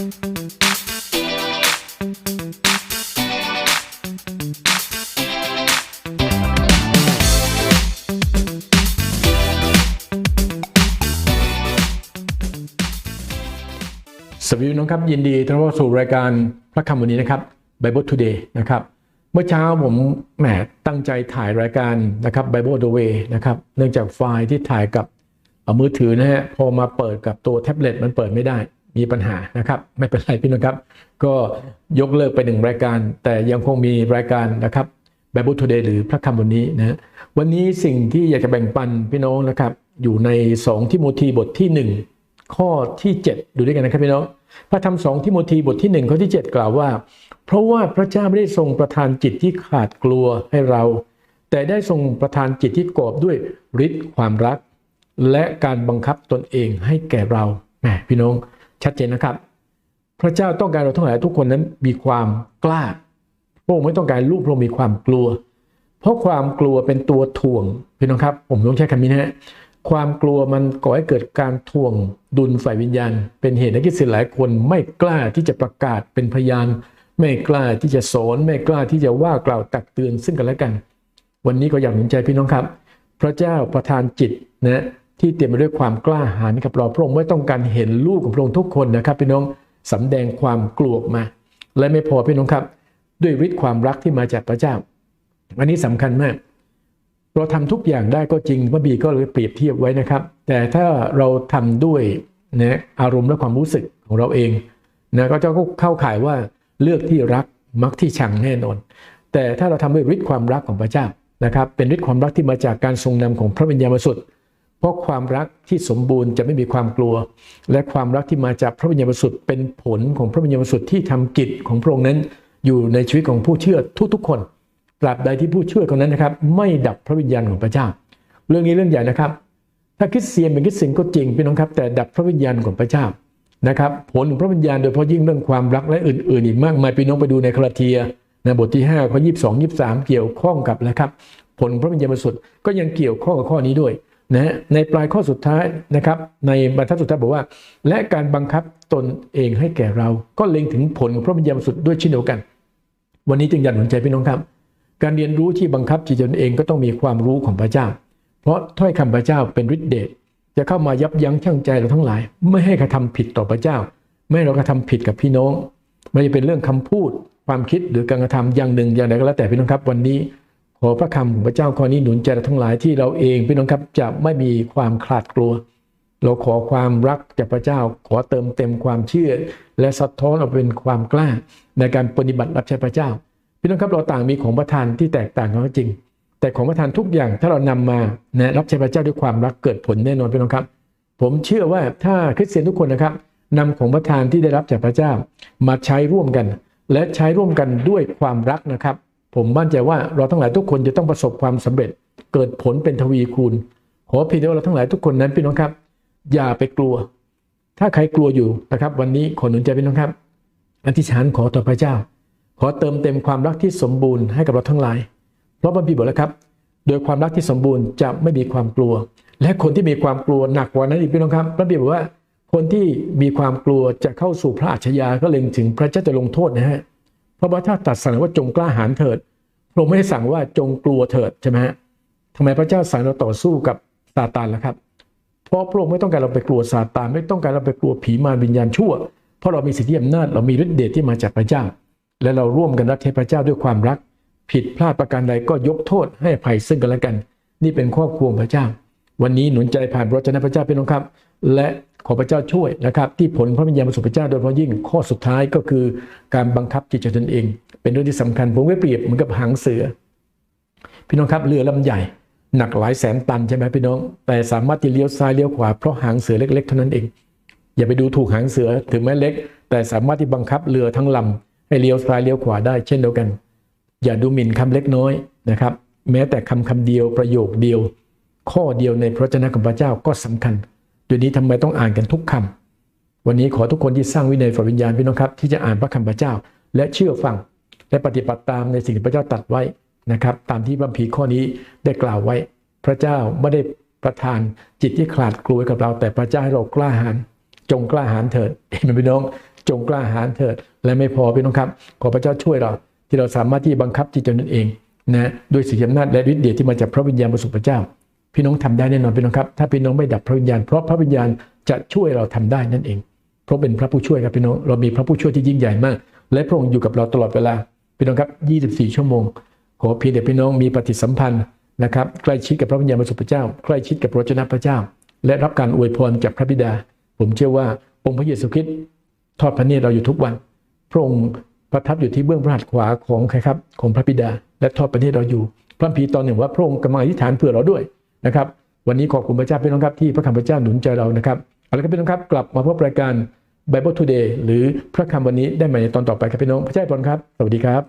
สวัสดีน้องครับยินดีต้อนรับสู่รายการพระคำวันนี้นะครับ Bible Today นะครับ เมื่อเช้าผมแหมตั้งใจถ่ายรายการนะครับ Bible the Way นะครับ เนื่องจากไฟล์ที่ถ่ายกับมือถือนะฮะพอมาเปิดกับตัวแท็บเล็ตมันเปิดไม่ได้ มีปัญหานะครับ ไม่เป็นไรพี่น้องครับ ก็ยกเลิกไปหนึ่งรายการ แต่ยังคงมีรายการนะครับ Bible Today หรือพระคำวันนี้นะฮะวันนี้สิ่งที่อยากจะแบ่งปันพี่น้องนะครับ อยู่ใน 2 ทิโมธีบทที่ 1 ข้อที่ 7 ดูด้วยกันนะครับพี่น้องพระธรรมสองทิโมธีบทที่ 1 ข้อที่ 7 กล่าวว่า เพราะว่าพระเจ้าไม่ได้ทรงประทานจิตที่ขาดกลัวให้เรา แต่ได้ทรงประทานจิตที่กอบด้วยฤทธิ์ความรัก และการบังคับตนเองให้แก่เราแหมพี่น้อง ชัดเจนนะครับ พระเจ้าต้องการเราทั้งหลายทุกคนนั้นมีความกล้าพระองค์ไม่ต้องการลูกพระองค์มีความกลัว เพราะความกลัวเป็นตัวถ่วงพี่น้องครับ ผมต้องใช้คำนี้นะฮะความกลัวมันก่อให้เกิดการถ่วงดุลฝ่ายวิญญาณ เป็นเหตุให้คริสเตียนหลายคนไม่กล้าที่จะประกาศเป็นพยาน ไม่กล้าที่จะสอนไม่กล้าที่จะว่ากล่าวตักเตือนซึ่งกันและกัน วันนี้ก็อยากหนุนใจพี่น้องครับ พระเจ้าประทานจิตนะ ที่เต็มไปด้วยความกล้าหาญกับเราพระองค์ไม่ต้องการเห็นลูกของพระองค์ทุกคนนะครับพี่น้องสำแดงความกลัวมา และไม่พอพี่น้องครับ ด้วยฤทธิ์ความรักที่มาจากพระเจ้า อันนี้สำคัญมาก เราทำทุกอย่างได้ก็จริงพระบีก็เลยเปรียบเทียบไว้นะครับ แต่ถ้าเราทำด้วยนะอารมณ์และความรู้สึกของเราเองนะก็จะเข้าข่ายว่าเลือกที่รักมักที่ชังแน่นอน แต่ถ้าเราทำด้วยฤทธิ์ความรักของพระเจ้านะครับ เป็นฤทธิ์ความรักที่มาจากการทรงนำของพระวิญญาณบริสุทธิ์ เพราะความรักที่สมบูรณ์จะไม่มีความกลัว และความรักที่มาจากพระวิญญาณบริสุทธิ์เป็นผลของพระวิญญาณบริสุทธิ์ที่ทำกิจของพระองค์นั้น อยู่ในชีวิตของผู้เชื่อทุกๆ คนตราบใดที่ผู้เชื่อคนนั้นนะครับ ไม่ดับพระวิญญาณของพระเจ้า เรื่องนี้เรื่องใหญ่นะครับ ถ้าคริสเตียนเป็นคริสเตียนก็จริงพี่น้องครับ แต่ดับพระวิญญาณของพระเจ้านะครับผลของพระวิญญาณโดยเฉพาะยิ่งเรื่องความรักและอื่นๆอีกมากมายพี่น้องไปดูในคาราเทียในบทที่5ข้อ22 23 เกี่ยวข้องกับนะครับ ผลพระวิญญาณบริสุทธิ์ก็ยังเกี่ยวข้องกับข้อนี้ด้วย นะในปลายข้อสุดท้ายนะครับ ในบรรทัดสุดท้ายบอกว่า และการบังคับตนเองให้แก่เรา ก็เล็งถึงผลของพระวิญญาณบริสุทธิ์ด้วยเช่นเดียวกัน วันนี้จึงอยากหนุนใจพี่น้องครับ การเรียนรู้ที่บังคับจิตตนเองก็ต้องมีความรู้ของพระเจ้า เพราะถ้อยคำพระเจ้าเป็นฤทธิเดชจะเข้ามายับยั้งชั่งใจเราทั้งหลาย ไม่ให้กระทำผิดต่อพระเจ้า ไม่ให้เรากระทำผิดกับพี่น้องไม่จะเป็นเรื่องคำพูดความคิดหรือการกระทำอย่างหนึ่งอย่างใดก็แล้วแต่พี่น้องครับ วันนี้ ขอพระคำของพระเจ้าข้อนี้หนุนใจเราทั้งหลายที่เราเองพี่น้องครับจะไม่มีความขลาดกลัว เราขอความรักจากพระเจ้า ขอเติมเต็มความเชื่อ และสะท้อนออกเป็นความกล้าในการปฏิบัติรับใช้พระเจ้า พี่น้องครับเราต่างมีของประทานที่แตกต่างกันก็จริง แต่ของประทานทุกอย่างถ้าเรานำมานะรับใช้พระเจ้าด้วยความรักเกิดผลแน่นอนพี่น้องครับ ผมเชื่อว่าถ้าคริสเตียนทุกคนนะครับนำของประทานที่ได้รับจากพระเจ้า มาใช้ร่วมกัน และใช้ร่วมกันด้วยความรักนะครับ ผมมั่นใจว่าเราทั้งหลายทุกคนจะต้องประสบความสำเร็จเกิดผลเป็นทวีคูณ ขอเพียงแต่ว่าเราทั้งหลายทุกคนนั้นพี่น้องครับ อย่าไปกลัว ถ้าใครกลัวอยู่นะครับ วันนี้ขอหนุนใจพี่น้องครับอธิษฐานขอต่อพระเจ้า ขอเติมเต็มความรักที่สมบูรณ์ให้กับเราทั้งหลาย เพราะพระบิดบอกแล้วครับ โดยความรักที่สมบูรณ์จะไม่มีความกลัว และคนที่มีความกลัวหนักกว่านั้นอีกพี่น้องครับ พระบิดบอกว่า คนที่มีความกลัวจะเข้าสู่พระอัจฉริยะก็เล็งถึงพระเจ้าจะลงโทษนะฮะเพราะว่าถ้าตัดสั่งว่าจงกล้าหาญเถิด พระองค์ไม่ได้สั่งว่าจงกลัวเถิดใช่ไหมฮะทำไมพระเจ้าสั่งเราต่อสู้กับซาตานล่ะครับ เพราะพระองค์ไม่ต้องการเราไปกลัวซาตานไม่ต้องการเราไปกลัวผีมารวิญญาณชั่ว เพราะเรามีสิทธิอำนาจเรามีฤทธิ์เดชที่มาจากพระเจ้า และเราร่วมกันรับใช้พระเจ้าด้วยความรัก ผิดพลาดประการใดก็ยกโทษให้ภัยซึ่งกันและกัน นี่เป็นครอบครัวพระเจ้า วันนี้หนุนใจผ่านพระเจ้าพระเจ้าเป็นองค์ครับ และ ขอพระเจ้าช่วยนะครับ ที่ผลพระวิญญาณบริสุทธิ์พระเจ้าโดยเฉพาะยิ่งข้อสุดท้ายก็คือการบังคับจิตใจตนเอง เป็นเรื่องที่สำคัญผมไม่เปรียบเหมือนกับหางเสือ พี่น้องครับเรือลำใหญ่หนักหลายแสนตันใช่ไหมพี่น้อง แต่สามารถที่เลี้ยวซ้ายเลี้ยวขวาเพราะหางเสือเล็ก ๆ เท่านั้นเอง อย่าไปดูถูกหางเสือถึงแม้เล็ก แต่สามารถที่บังคับเรือทั้งลำให้เลี้ยวซ้ายเลี้ยวขวาได้เช่นเดียวกัน อย่าดูหมิ่นคำเล็กน้อยนะครับ แม้แต่คำคำเดียวประโยคเดียว ข้อเดียวในพระเจ้าของพระเจ้าก็สำคัญ เดี๋ยวนี้ทำไมต้องอ่านกันทุกคำวันนี้ขอทุกคนที่สร้างวินัยฝ่ายวิญญาณพี่น้องครับ ที่จะอ่านพระคำพระเจ้า และเชื่อฟัง และปฏิบัติตามในสิ่งที่พระเจ้าตรัสไว้นะครับ ตามที่บัมพีข้อนี้ได้กล่าวไว้ พระเจ้าไม่ได้ประทานจิตที่ขลาดกลัวกับเรา แต่พระเจ้าให้เรากล้าหาญจงกล้าหาญเถิดเห็นไหมพี่น้อง จงกล้าหาญเถิด และไม่พอพี่น้องครับ ขอพระเจ้าช่วยเรา ที่เราสามารถที่บังคับจิตใจตนเองนะด้วยสิทธิอำนาจและฤทธิ์เดชที่มาจากพระวิญญาณบริสุทธิ์พระเจ้า พี่น้องทำได้แน่นอนพี่น้องครับ ถ้าพี่น้องไม่ดับพระวิญญาณ เพราะพระวิญญาณจะช่วยเราทำได้นั่นเอง เพราะเป็นพระผู้ช่วยครับพี่น้อง เรามีพระผู้ช่วยที่ยิ่งใหญ่มาก และพระองค์อยู่กับเราตลอดเวลา พี่น้องครับ 24 ชั่วโมง ขอเพียงแต่พี่น้องมีปฏิสัมพันธ์นะครับ ใกล้ชิดกับพระวิญญาณบริสุทธิ์พระเจ้า ใกล้ชิดกับพระวจนะพระเจ้า และรับการอวยพรจากพระบิดา ผมเชื่อว่าองค์พระเยซูคริสต์ทอดพระเนตรเราอยู่ทุกวัน พระองค์ประทับอยู่ที่เบื้องพระหัตถ์ขวาของใครครับ ของพระบิดา และทอดพระเนตรเราอยู่ พระคัมภีตอนหนึ่งว่าพระองค์กำลังอธิษฐานเผื่อเราด้วย นะครับ วันนี้ขอบคุณพระเจ้าพี่น้องครับที่พระคำพระเจ้าหนุนใจเรานะครับเอาละครับพี่น้องครับกลับมาพบรายการ Bible Today หรือพระคำวันนี้ได้ใหม่ในตอนต่อไปครับพี่น้องพระเจ้าพรครับ สวัสดีครับ